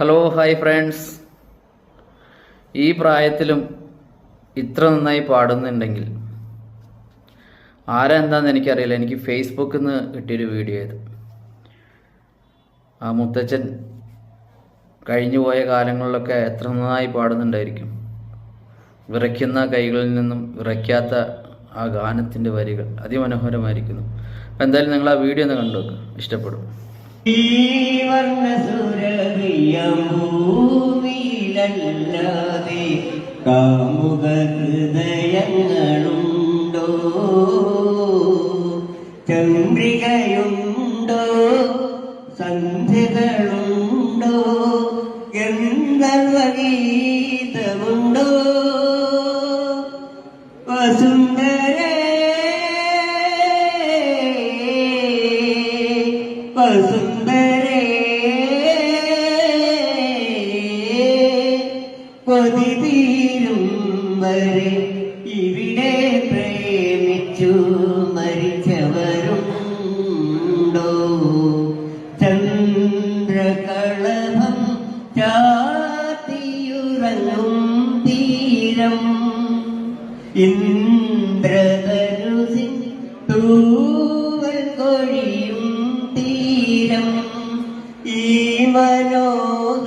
Hello hi friends ഈ പ്രായത്തിലും ഇത്ര നന്നായി പാടുന്നുണ്ടെങ്കിൽ ആരെന്താന്ന് എനിക്കറിയില്ല. എനിക്ക് ഫേസ്ബുക്കിൽ നിന്ന് കിട്ടിയൊരു വീഡിയോ ഇത്. ആ മുത്തച്ഛൻ കഴിഞ്ഞു പോയ കാലങ്ങളിലൊക്കെ എത്ര നന്നായി പാടുന്നുണ്ടായിരിക്കും. വിറയ്ക്കുന്ന കൈകളിൽ നിന്നും വിറയ്ക്കാത്ത ആ ഗാനത്തിന്റെ വരികൾ അതിമനോഹരമായിരിക്കുന്നു. എന്തായാലും നിങ്ങൾ ആ വീഡിയോ ഒന്ന് കണ്ടു ഇഷ്ടപ്പെടും. വർണസുരഭിയഭൂമിയിലല്ലാതെ കാമുക ഹൃദയങ്ങളുണ്ടോ ചന്ദ്രികയുണ്ടോ? സന്ധ്യകളുണ്ടോ? ഗന്ധർവഗീതമുണ്ടോ വസുന്ധരേ വസുന്ധരേ. കൊതി തീരും വരെ ഇവിടെ പ്രേമിച്ചു മരിച്ചവരുണ്ടോ ചന്ദ്രകളഭം ചാത്തിയുറങ്ങും തീരം. ഇന്ദ്രധനുസിൻ തൂവൽ കൊഴിയും തീരം. ഈ മനോഹ